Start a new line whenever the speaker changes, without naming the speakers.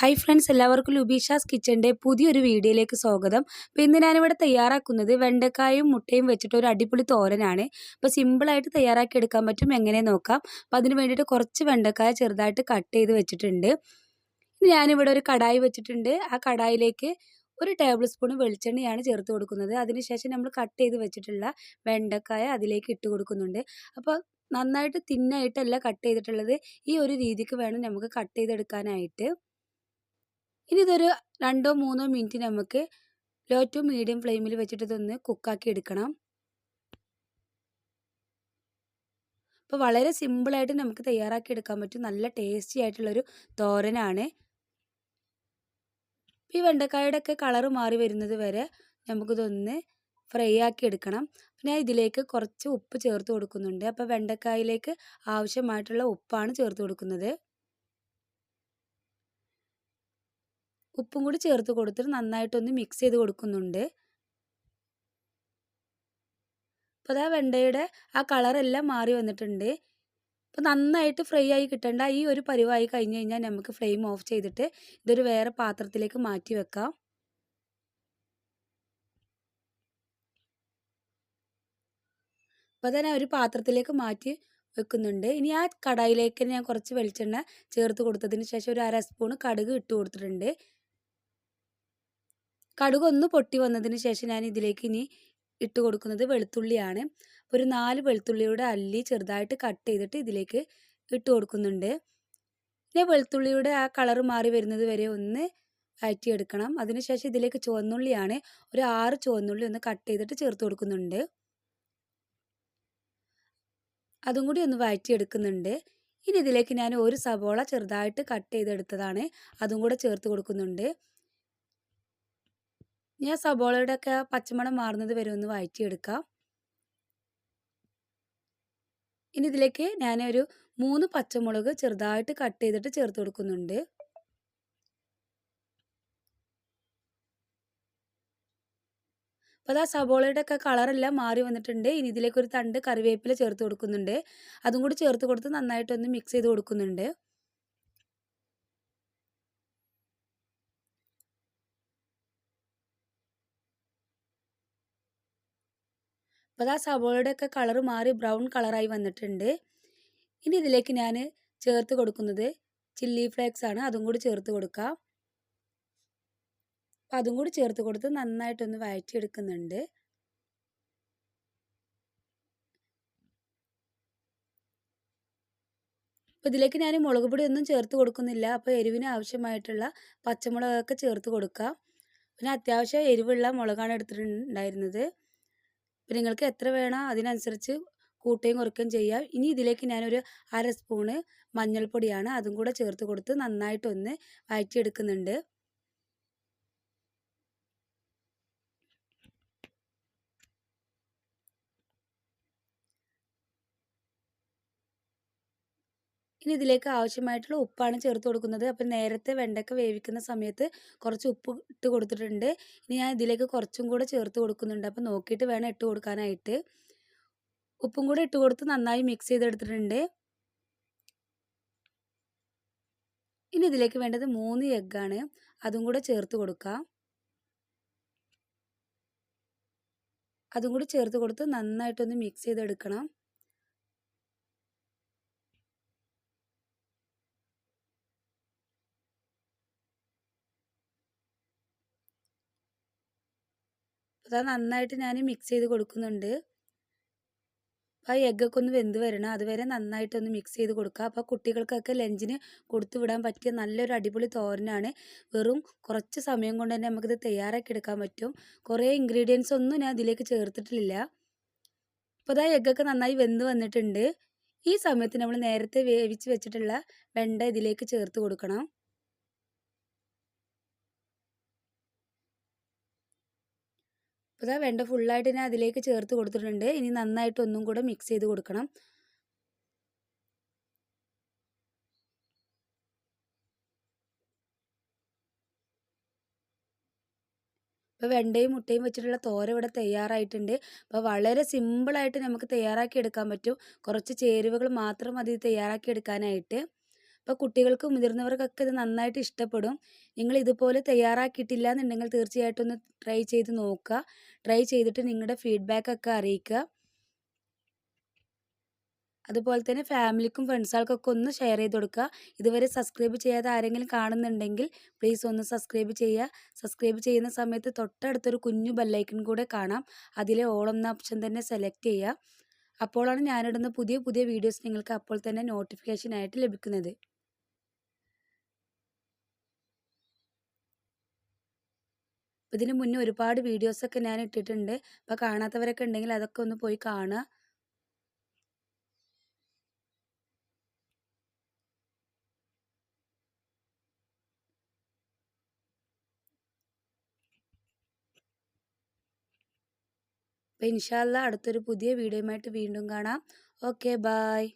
Hi friends എല്ലാവർക്കും ലുബീഷാസ് കിച്ചന്റെ പുതിയൊരു വീഡിയോയിലേക്ക് സ്വാഗതം. അപ്പോൾ ഇന്ന് ഞാനിവിടെ തയ്യാറാക്കുന്നത് വെണ്ടക്കായും മുട്ടയും വെച്ചിട്ട് ഒരു അടിപൊളി തോരനാണ്. അപ്പോൾ സിമ്പിളായിട്ട് തയ്യാറാക്കി എടുക്കാൻ പറ്റും എങ്ങനെ നോക്കാം. അപ്പോൾ അതിന് വേണ്ടിയിട്ട് കുറച്ച് വെണ്ടക്കായ ചെറുതായിട്ട് കട്ട് ചെയ്ത് വെച്ചിട്ടുണ്ട്. ഞാനിവിടെ ഒരു കടായി വെച്ചിട്ടുണ്ട്. ആ കടായിലേക്ക് ഒരു ടേബിൾ സ്പൂൺ വെളിച്ചെണ്ണയാണ് ചേർത്ത് കൊടുക്കുന്നത്. അതിനുശേഷം നമ്മൾ കട്ട് ചെയ്ത് വെച്ചിട്ടുള്ള വെണ്ടക്കായ അതിലേക്ക് ഇട്ട് കൊടുക്കുന്നുണ്ട്. അപ്പോൾ നന്നായിട്ട് തിന്നായിട്ടല്ല കട്ട് ചെയ്തിട്ടുള്ളത്. ഈ ഒരു രീതിക്ക് വേണം നമുക്ക് കട്ട് ചെയ്തെടുക്കാനായിട്ട്. ഇനി ഇതൊരു രണ്ടോ മൂന്നോ മിനിറ്റ് നമുക്ക് ലോ ടു മീഡിയം ഫ്ലെയിമിൽ വെച്ചിട്ട് ഇതൊന്ന് കുക്കാക്കി എടുക്കണം. അപ്പോൾ വളരെ സിമ്പിളായിട്ട് നമുക്ക് തയ്യാറാക്കി എടുക്കാൻ പറ്റും. നല്ല ടേസ്റ്റി ആയിട്ടുള്ളൊരു തോരനാണ്. ഈ വെണ്ടക്കായുടെ ഒക്കെ കളറ് മാറി വരുന്നത് വരെ നമുക്കിതൊന്ന് ഫ്രൈ ആക്കി എടുക്കണം. പിന്നെ ഇതിലേക്ക് കുറച്ച് ഉപ്പ് ചേർത്ത് കൊടുക്കുന്നുണ്ട്. അപ്പോൾ വെണ്ടക്കായിലേക്ക് ആവശ്യമായിട്ടുള്ള ഉപ്പാണ് ചേർത്ത് കൊടുക്കുന്നത്. ഉപ്പും കൂടി ചേർത്ത് കൊടുത്തിട്ട് നന്നായിട്ടൊന്ന് മിക്സ് ചെയ്ത് കൊടുക്കുന്നുണ്ട്. അപ്പോൾ അതാ വെണ്ടയുടെ ആ കളറെല്ലാം മാറി വന്നിട്ടുണ്ട്. അപ്പോൾ നന്നായിട്ട് ഫ്രൈ ആയി കിട്ടേണ്ട ഈ ഒരു പരിവായി കഴിഞ്ഞ് കഴിഞ്ഞാൽ നമുക്ക് ഫ്ലെയിം ഓഫ് ചെയ്തിട്ട് ഇതൊരു വേറെ പാത്രത്തിലേക്ക് മാറ്റി വെക്കാം. അപ്പോൾ തന്നെ ഒരു പാത്രത്തിലേക്ക് മാറ്റി വെക്കുന്നുണ്ട്. ഇനി ആ കടായിലേക്ക് ഞാൻ കുറച്ച് വെളിച്ചെണ്ണ ചേർത്ത് കൊടുത്തതിന് ശേഷം ഒരു അര സ്പൂൺ കടുക് ഇട്ട് കൊടുത്തിട്ടുണ്ട്. കടുക് ഒന്ന് പൊട്ടി വന്നതിന് ശേഷം ഞാൻ ഇതിലേക്ക് ഇനി ഇട്ട് കൊടുക്കുന്നത് വെളുത്തുള്ളിയാണ്. ഒരു നാല് വെളുത്തുള്ളിയുടെ അല്ലി ചെറുതായിട്ട് കട്ട് ചെയ്തിട്ട് ഇതിലേക്ക് ഇട്ട് കൊടുക്കുന്നുണ്ട്. പിന്നെ വെളുത്തുള്ളിയുടെ ആ കളർ മാറി വരുന്നത് വരെ ഒന്ന് വഴറ്റിയെടുക്കണം. അതിനുശേഷം ഇതിലേക്ക് ചുവന്നുള്ളിയാണ് ഒരു ആറ് ചുവന്നുള്ളി ഒന്ന് കട്ട് ചെയ്തിട്ട് ചേർത്ത് കൊടുക്കുന്നുണ്ട്. അതും കൂടി ഒന്ന് വഴറ്റിയെടുക്കുന്നുണ്ട്. ഇനി ഇതിലേക്ക് ഞാൻ ഒരു സവോള ചെറുതായിട്ട് കട്ട് ചെയ്തെടുത്തതാണ്. അതും കൂടെ ചേർത്ത് കൊടുക്കുന്നുണ്ട്. ഞാൻ സബോളയുടെ ഒക്കെ പച്ചമണം മാറുന്നത് വരെ ഒന്ന് വഴറ്റിയെടുക്കാം. ഇനി ഇതിലേക്ക് ഞാൻ ഒരു മൂന്ന് പച്ചമുളക് ചെറുതായിട്ട് കട്ട് ചെയ്തിട്ട് ചേർത്ത് കൊടുക്കുന്നുണ്ട്. അപ്പോൾ അതാ സബോളയുടെ ഒക്കെ കളറെല്ലാം മാറി വന്നിട്ടുണ്ട്. ഇനി ഇതിലേക്ക് ഒരു തണ്ട് കറിവേപ്പില ചേർത്ത് കൊടുക്കുന്നുണ്ട്. അതും കൂടി ചേർത്ത് കൊടുത്ത് നന്നായിട്ടൊന്ന് മിക്സ് ചെയ്ത് കൊടുക്കുന്നുണ്ട്. അപ്പോൾ ആ സവോളയുടെ ഒക്കെ കളർ മാറി ബ്രൗൺ കളറായി വന്നിട്ടുണ്ട്. ഇനി ഇതിലേക്ക് ഞാൻ ചേർത്ത് കൊടുക്കുന്നത് ചില്ലി ഫ്ലേക്സ് ആണ്. അതും കൂടി ചേർത്ത് കൊടുക്കാം. അപ്പം അതും കൂടി ചേർത്ത് കൊടുത്ത് നന്നായിട്ടൊന്ന് വഴറ്റിയെടുക്കുന്നുണ്ട്. അപ്പോൾ ഇതിലേക്ക് ഞാൻ മുളക് പൊടി ഒന്നും ചേർത്ത് കൊടുക്കുന്നില്ല. അപ്പോൾ എരിവിന് ആവശ്യമായിട്ടുള്ള പച്ചമുളകൊക്കെ ചേർത്ത് കൊടുക്കാം. പിന്നെ അത്യാവശ്യം എരിവുള്ള മുളകാണ് എടുത്തിട്ടുണ്ടായിരുന്നത്. അപ്പോൾ നിങ്ങൾക്ക് എത്ര വേണോ അതിനനുസരിച്ച് കൂട്ടുകയും കുറയ്ക്കുകയും ചെയ്യാം. ഇനി ഇതിലേക്ക് ഞാനൊരു അര സ്പൂണ് മഞ്ഞൾപ്പൊടിയാണ് അതും കൂടെ ചേർത്ത് കൊടുത്ത് നന്നായിട്ടൊന്ന് വഴറ്റിയെടുക്കുന്നുണ്ട്. ഇനി ഇതിലേക്ക് ആവശ്യമായിട്ടുള്ള ഉപ്പാണ് ചേർത്ത് കൊടുക്കുന്നത്. അപ്പം നേരത്തെ വെണ്ടയ്ക്ക വേവിക്കുന്ന സമയത്ത് കുറച്ച് ഉപ്പ് ഇട്ട് കൊടുത്തിട്ടുണ്ട്. ഇനി ഞാൻ ഇതിലേക്ക് കുറച്ചും കൂടെ ചേർത്ത് കൊടുക്കുന്നുണ്ട്. അപ്പം നോക്കിയിട്ട് വേണം ഇട്ട് കൊടുക്കാനായിട്ട്. ഉപ്പും കൂടെ ഇട്ട് കൊടുത്ത് നന്നായി മിക്സ് ചെയ്തെടുത്തിട്ടുണ്ട്. ഇനി ഇതിലേക്ക് വേണ്ടത് മൂന്ന് എഗ്ഗാണ് അതും കൂടെ ചേർത്ത് കൊടുക്കാം. അതും കൂടി ചേർത്ത് കൊടുത്ത് നന്നായിട്ടൊന്ന് മിക്സ് ചെയ്തെടുക്കണം. അത് നന്നായിട്ട് ഞാൻ മിക്സ് ചെയ്ത് കൊടുക്കുന്നുണ്ട്. അപ്പോൾ ആ എഗ്ഗൊക്കെ ഒന്ന് വെന്ത് വരണം. അതുവരെ നന്നായിട്ടൊന്ന് മിക്സ് ചെയ്ത് കൊടുക്കുക. അപ്പോൾ കുട്ടികൾക്കൊക്കെ ലഞ്ചിന് കൊടുത്തു വിടാൻ പറ്റിയ നല്ലൊരു അടിപൊളി തോരനാണ്. വെറും കുറച്ച് സമയം കൊണ്ട് തന്നെ നമുക്കിത് തയ്യാറാക്കി എടുക്കാൻ പറ്റും. കുറേ ഇൻഗ്രീഡിയൻസ് ഒന്നും ഞാൻ ഇതിലേക്ക് ചേർത്തിട്ടില്ല. അപ്പോൾ അതാ എഗ്ഗൊക്കെ നന്നായി വെന്ത് വന്നിട്ടുണ്ട്. ഈ സമയത്ത് നമ്മൾ നേരത്തെ വേവിച്ച് വെച്ചിട്ടുള്ള വെണ്ട ഇതിലേക്ക് ചേർത്ത് കൊടുക്കണം. അപ്പോൾ ഇതാ വെണ്ട ഫുള്ളായിട്ട് ഞാൻ അതിലേക്ക് ചേർത്ത് കൊടുത്തിട്ടുണ്ട്. ഇനി നന്നായിട്ട് ഒന്നും കൂടെ മിക്സ് ചെയ്ത് കൊടുക്കണം. ഇപ്പോൾ വെണ്ടയും മുട്ടയും വെച്ചിട്ടുള്ള തോര ഇവിടെ തയ്യാറായിട്ടുണ്ട്. അപ്പോൾ വളരെ സിമ്പിളായിട്ട് നമുക്ക് തയ്യാറാക്കി എടുക്കാൻ പറ്റും. കുറച്ച് ചേരുവകൾ മാത്രം മതി തയ്യാറാക്കി എടുക്കാനായിട്ട്. അപ്പോൾ കുട്ടികൾക്കും മുതിർന്നവർക്കൊക്കെ ഇത് നന്നായിട്ട് ഇഷ്ടപ്പെടും. നിങ്ങൾ ഇതുപോലെ തയ്യാറാക്കിയിട്ടില്ല എന്നുണ്ടെങ്കിൽ തീർച്ചയായിട്ടും ഒന്ന് ട്രൈ ചെയ്ത് നോക്കുക. ട്രൈ ചെയ്തിട്ട് നിങ്ങളുടെ ഫീഡ്ബാക്കൊക്കെ അറിയിക്കുക. അതുപോലെ തന്നെ ഫാമിലിക്കും ഫ്രണ്ട്സുകൾക്കൊക്കെ ഒന്ന് ഷെയർ ചെയ്ത് കൊടുക്കുക. ഇതുവരെ സബ്സ്ക്രൈബ് ചെയ്യാതെ ആരെങ്കിലും കാണുന്നുണ്ടെങ്കിൽ പ്ലീസ് ഒന്ന് സബ്സ്ക്രൈബ് ചെയ്യുക. സബ്സ്ക്രൈബ് ചെയ്യുന്ന സമയത്ത് തൊട്ടടുത്തൊരു കുഞ്ഞു ബെല്ലൈക്കൺ കൂടെ കാണാം. അതിലെ ഓൾ എന്ന ഓപ്ഷൻ തന്നെ സെലക്ട് ചെയ്യുക. അപ്പോഴാണ് ഞാനിടുന്ന പുതിയ പുതിയ വീഡിയോസ് നിങ്ങൾക്ക് അപ്പോൾ തന്നെ നോട്ടിഫിക്കേഷൻ ആയിട്ട് ലഭിക്കുന്നത് ഇതിന് മുന്നേ ഒരുപാട് വീഡിയോസൊക്കെ ഞാൻ ഇട്ടിട്ടുണ്ട്. അപ്പോൾ കാണാത്തവരൊക്കെ ഉണ്ടെങ്കിൽ അതൊക്കെ ഒന്ന് പോയി കാണുക അപ്പോൾ ഇൻഷാല്ല അടുത്തൊരു പുതിയ വീഡിയോയുമായിട്ട് വീണ്ടും കാണാം. Okay bye.